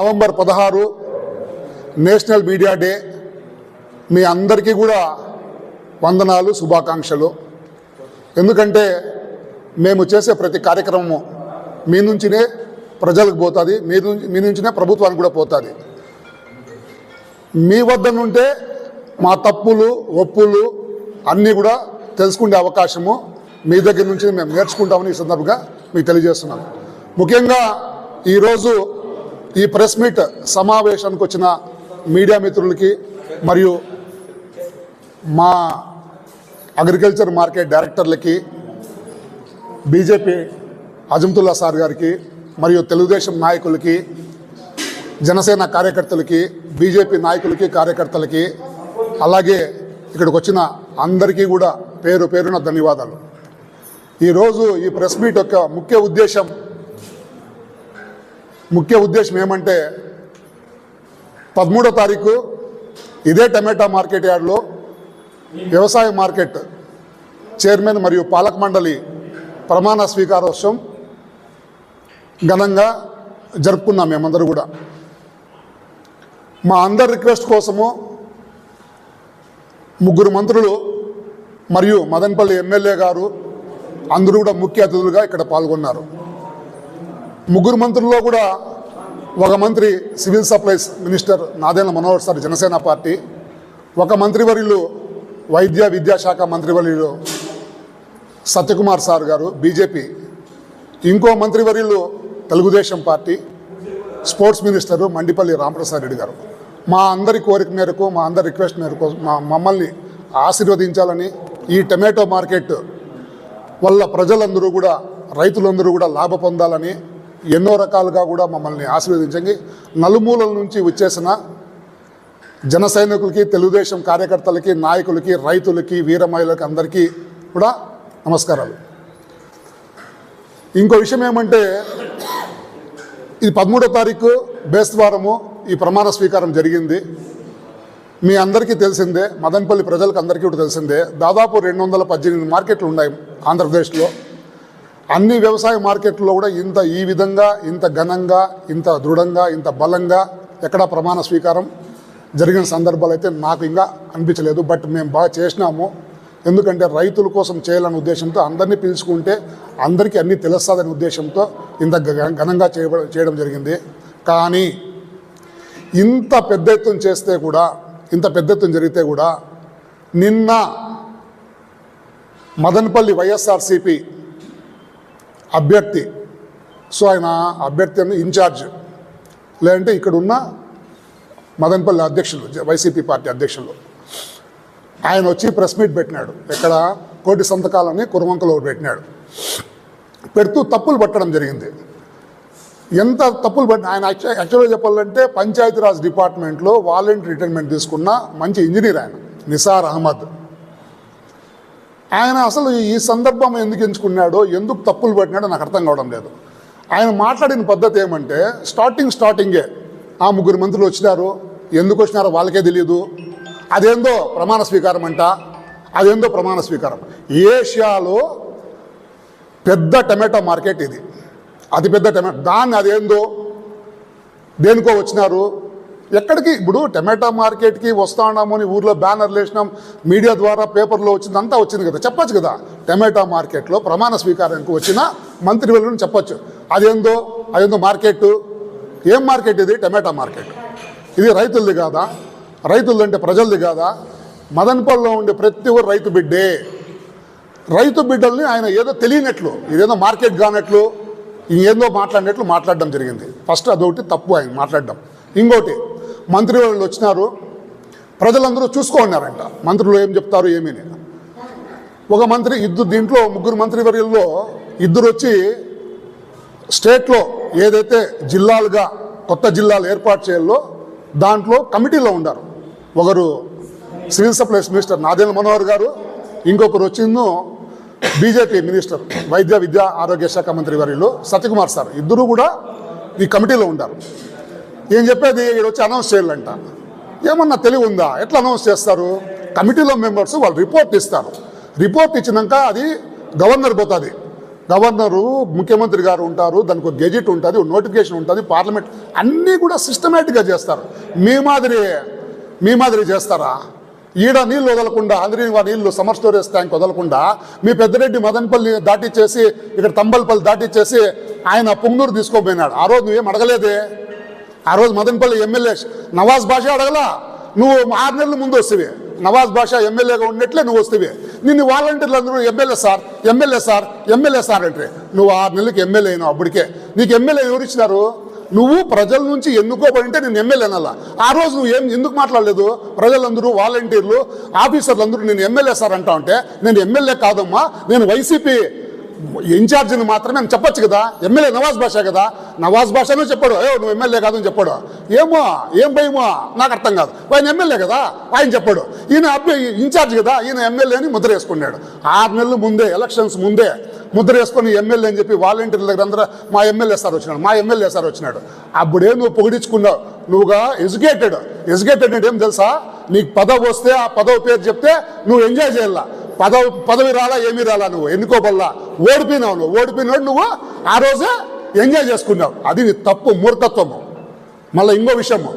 November పదహారు national media day. మీ అందరికీ కూడా వందనాలు శుభాకాంక్షలు. ఎందుకంటే మేము చేసే ప్రతి కార్యక్రమము మీ నుంచినే ప్రజలకు పోతుంది మీ నుంచి మీ నుంచినే ప్రభుత్వానికి కూడా పోతుంది. మీ వద్ద నుంటే మా తప్పులు ఒప్పులు అన్నీ కూడా తెలుసుకునే అవకాశము మీ దగ్గర నుంచి మేము నేర్చుకుంటామని ఈ సందర్భంగా మీకు తెలియజేస్తున్నాం. ముఖ్యంగా ఈరోజు ఈ ప్రెస్ మీట్ సమావేశానికి వచ్చిన మీడియా మిత్రులకి మరియు మా అగ్రికల్చర్ మార్కెట్ డైరెక్టర్లకి బీజేపీ అజంతుల్లా సార్ గారికి మరియు తెలుగుదేశం నాయకులకి జనసేన కార్యకర్తలకి బీజేపీ నాయకులకి కార్యకర్తలకి అలాగే ఇక్కడికి వచ్చిన అందరికీ కూడా పేరు పేరున ధన్యవాదాలు. ఈరోజు ఈ ప్రెస్ మీట్ యొక్క ముఖ్య ఉద్దేశం ముఖ్య ఉద్దేశం ఏమంటే పదమూడో తారీఖు ఇదే టమాటా మార్కెట్ యార్డ్లో వ్యవసాయ మార్కెట్ చైర్మన్ మరియు పాలక మండలి ప్రమాణ స్వీకారోత్సవం ఘనంగా జరుపుకున్నాం మేమందరూ కూడా. మా అందరి రిక్వెస్ట్ కోసము ముగ్గురు మంత్రులు మరియు మదనపల్లి ఎమ్మెల్యే గారు అందరూ కూడా ముఖ్య అతిథులుగా ఇక్కడ పాల్గొన్నారు. ముగ్గురు మంత్రుల్లో కూడా ఒక మంత్రి civil supplies minister Nadella Manohar sir Janasena party ఒక మంత్రివర్యులు వైద్య విద్యాశాఖ మంత్రివర్యులు సత్యకుమార్ సార్ గారు బీజేపీ. ఇంకో మంత్రివర్యులు Telugu Desam party sports minister Mandipalli Ramprasad Reddy గారు. మా అందరి కోరిక మేరకు మా అందరి రిక్వెస్ట్ మేరకు మా మమ్మల్ని ఆశీర్వదించాలని ఈ టమాటో మార్కెట్ వల్ల ప్రజలందరూ కూడా రైతులందరూ కూడా లాభ పొందాలని ఎన్నో రకాలుగా కూడా మమ్మల్ని ఆశీర్వదించండి. నలుమూలల నుంచి వచ్చేసిన జన సైనికులకి తెలుగుదేశం కార్యకర్తలకి నాయకులకి రైతులకి వీరమహిళలకి అందరికీ కూడా నమస్కారాలు. ఇంకో విషయం ఏమంటే ఇది పదమూడో తారీఖు బేస్తవారము ఈ ప్రమాణ స్వీకారం జరిగింది. మీ అందరికీ తెలిసిందే మదనపల్లి ప్రజలకు అందరికీ కూడా తెలిసిందే దాదాపు రెండు వందల పద్దెనిమిది మార్కెట్లు ఉన్నాయి ఆంధ్రప్రదేశ్లో. అన్ని వ్యవసాయ మార్కెట్లో కూడా ఇంత ఈ విధంగా ఇంత ఘనంగా ఇంత దృఢంగా ఇంత బలంగా ఎక్కడా ప్రమాణ స్వీకారం జరిగిన సందర్భాలు అయితే నాకు ఇంకా అనిపించలేదు. బట్ మేము బాగా చేసినాము. ఎందుకంటే రైతుల కోసం చేయాలనే ఉద్దేశంతో అందరినీ పిలుచుకుంటే అందరికీ అన్నీ తెలుస్తుందనే ఉద్దేశంతో ఇంత ఘనంగా చేయడం జరిగింది. కానీ ఇంత పెద్ద ఎత్తున చేస్తే కూడా ఇంత పెద్ద ఎత్తున జరిగితే కూడా నిన్న మదనపల్లి వైఎస్ఆర్సీపీ అభ్యర్థి. సో ఆయన అభ్యర్థి అని ఇన్ఛార్జ్. లేదంటే ఇక్కడున్న మదన్పల్లి అధ్యక్షులు వైసీపీ పార్టీ అధ్యక్షులు. ఆయన వచ్చి ప్రెస్ మీట్ పెట్టినాడు. ఇక్కడ కోటి సంతకాలని కురవంకలో పెట్టినాడు. పెడుతూ తప్పులు పట్టడం జరిగింది. ఎంత తప్పులు పట్టిన ఆయన యాక్చువల్గా చెప్పాలంటే పంచాయతీరాజ్ డిపార్ట్మెంట్లో వాలంటీర్ రిటైర్మెంట్ తీసుకున్న మంచి ఇంజనీర్ ఆయన నిసార్ అహ్మద్. ఆయన అసలు ఈ సందర్భం ఎందుకు ఎంచుకున్నాడో ఎందుకు తప్పులు పట్టినాడో నాకు అర్థం కావడం లేదు. ఆయన మాట్లాడిన పద్ధతి ఏమంటే స్టార్టింగ్ స్టార్టింగే. ఆ ముగ్గురు మంత్రులు వచ్చినారు. ఎందుకు వచ్చినారో వాళ్ళకే తెలియదు అదేందో ప్రమాణ స్వీకారం అంట. అదేందో ప్రమాణ స్వీకారం. ఏషియాలో పెద్ద టమాటో మార్కెట్ ఇది. అతిపెద్ద టమాటో దాన్ని అదేందో దేనికో వచ్చినారు. ఎక్కడికి? ఇప్పుడు టమాటా మార్కెట్కి వస్తా ఉన్నాము అని ఊర్లో బ్యానర్లు వేసినాం మీడియా ద్వారా పేపర్లో వచ్చింది అంతా వచ్చింది కదా చెప్పొచ్చు కదా? టమాటా మార్కెట్లో ప్రమాణ స్వీకారానికి వచ్చిన మంత్రి వెళ్ళని చెప్పచ్చు. అదేందో? అదేందో మార్కెట్ ఏం మార్కెట్ ఇది? Tomato market. ఇది రైతులది కాదా? రైతులది అంటే ప్రజలది కాదా? మదన్పల్లిలో ఉండే ప్రతి ఒక్కరు రైతు బిడ్డే. రైతు బిడ్డల్ని ఆయన ఏదో తెలియనట్లు ఇదేదో మార్కెట్ కానట్లు ఇంకేందో మాట్లాడినట్లు మాట్లాడడం జరిగింది. ఫస్ట్ అదొకటి తప్పు ఆయన మాట్లాడడం. ఇంకోటి మంత్రి వాళ్ళు వచ్చినారు. ప్రజలందరూ చూసుకో ఉన్నారంట మంత్రులు ఏం చెప్తారు ఏమీ ఒక మంత్రి ఇద్దరు దీంట్లో ముగ్గురు మంత్రివర్యుల్లో ఇద్దరు వచ్చి స్టేట్లో ఏదైతే జిల్లాలుగా కొత్త జిల్లాలు ఏర్పాటు చేయాలో దాంట్లో కమిటీలో ఉన్నారు ఒకరు civil supplies minister Nadendla Manohar గారు ఇంకొకరు వచ్చిందో బీజేపీ మినిస్టర్ వైద్య విద్యా ఆరోగ్య శాఖ మంత్రి వర్యులు సత్యకుమార్ సార్. ఇద్దరు కూడా ఈ కమిటీలో ఉంటారు ఏం చెప్పేది? ఇక్కడ వచ్చి అనౌన్స్ చేయాలంట. ఏమన్నా తెలివి ఉందా ఎట్లా అనౌన్స్ చేస్తారు? కమిటీలో మెంబర్స్ వాళ్ళు రిపోర్ట్ ఇస్తారు. రిపోర్ట్ ఇచ్చినాక అది గవర్నర్ పోతుంది. గవర్నరు ముఖ్యమంత్రి గారు ఉంటారు దానికి ఒక గెజిట్ ఉంటుంది ఒక నోటిఫికేషన్ ఉంటుంది పార్లమెంట్ అన్నీ కూడా సిస్టమేటిక్గా చేస్తారు. మీ మాదిరి మీ మాదిరి చేస్తారా? ఈడ నీళ్ళు వదలకుండా ఆంధ్రీవా నీళ్ళు సమర్ స్టోరేజ్ ట్యాంక్ వదలకుండా మీ పెద్దరెడ్డి మదనపల్లి దాటిచ్చేసి ఇక్కడ తంబల్పల్లి దాటిచ్చేసి ఆయన పొంగూరు తీసుకోపోయినాడు ఆ రోజు నువ్వేం అడగలేదే? ఆ రోజు మదనపల్లి ఎమ్మెల్యే నవాజ్ భాష అడగలా నువ్వు ఆరు నెలల ముందు వస్తేవి. నవాజ్ భాష ఎమ్మెల్యేగా ఉన్నట్లే నువ్వు వస్తేవి. నిన్ను వాలంటీర్లు అందరూ MLA sir MLA sir MLA sir అంటే నువ్వు ఆరు నెలలకి ఎమ్మెల్యే అయినావు అప్పటికే. నీకు ఎమ్మెల్యే ఎవరు ఇచ్చినారు? నువ్వు ప్రజల నుంచి ఎన్నుకోబడి ఉంటే నేను ఎమ్మెల్యే అనాలా? ఆ రోజు నువ్వు ఏం ఎందుకు మాట్లాడలేదు? ప్రజలందరూ వాలంటీర్లు ఆఫీసర్లు అందరూ నేను ఎమ్మెల్యే సార్ అంటా ఉంటే నేను ఎమ్మెల్యే కాదమ్మా నేను వైసీపీ ఇన్ఛార్జిని మాత్రమే అని చెప్పొచ్చు కదా. ఎమ్మెల్యే నవాజ్ బాషా కదా. నవాజ్ బాషానే చెప్పాడు. అయ్యో నువ్వు ఎమ్మెల్యే కాదని చెప్పాడు. ఏమో ఏం భయమో నాకు అర్థం కాదు. ఆయన ఎమ్మెల్యే కదా. ఆయన చెప్పాడు. ఈయన అబ్బాయి ఇన్ఛార్జ్ కదా. ఈయన ఎమ్మెల్యే అని ముద్ర వేసుకున్నాడు ఆరు నెలలు ముందే ఎలక్షన్స్ ముందే ముద్ర వేసుకొని ఎమ్మెల్యే అని చెప్పి వాలంటీర్ల దగ్గర అందరూ మా ఎమ్మెల్యే సార్ వచ్చినాడు. మా ఎమ్మెల్యే సార్ వచ్చినాడు. అప్పుడే నువ్వు పొగిడించుకున్నావు? నువ్వుగా ఎడ్యుకేటెడ్. ఎడ్యుకేటెడ్ అంటే ఏం తెలుసా? నీకు పదవి వస్తే ఆ పదవి పేరు చెప్తే నువ్వు ఎంజాయ్ చేయాల? పదవి పదవి రాలా ఏమీ రాలా నువ్వు? ఎన్నుకోబల్లా ఓడిపోయినావు నువ్వు. ఓడిపోయినాడు నువ్వు ఆ రోజే ఎంజాయ్ చేసుకున్నావు. అది తప్పు మూర్ఖత్వము. మళ్ళీ ఇంకో విషయము.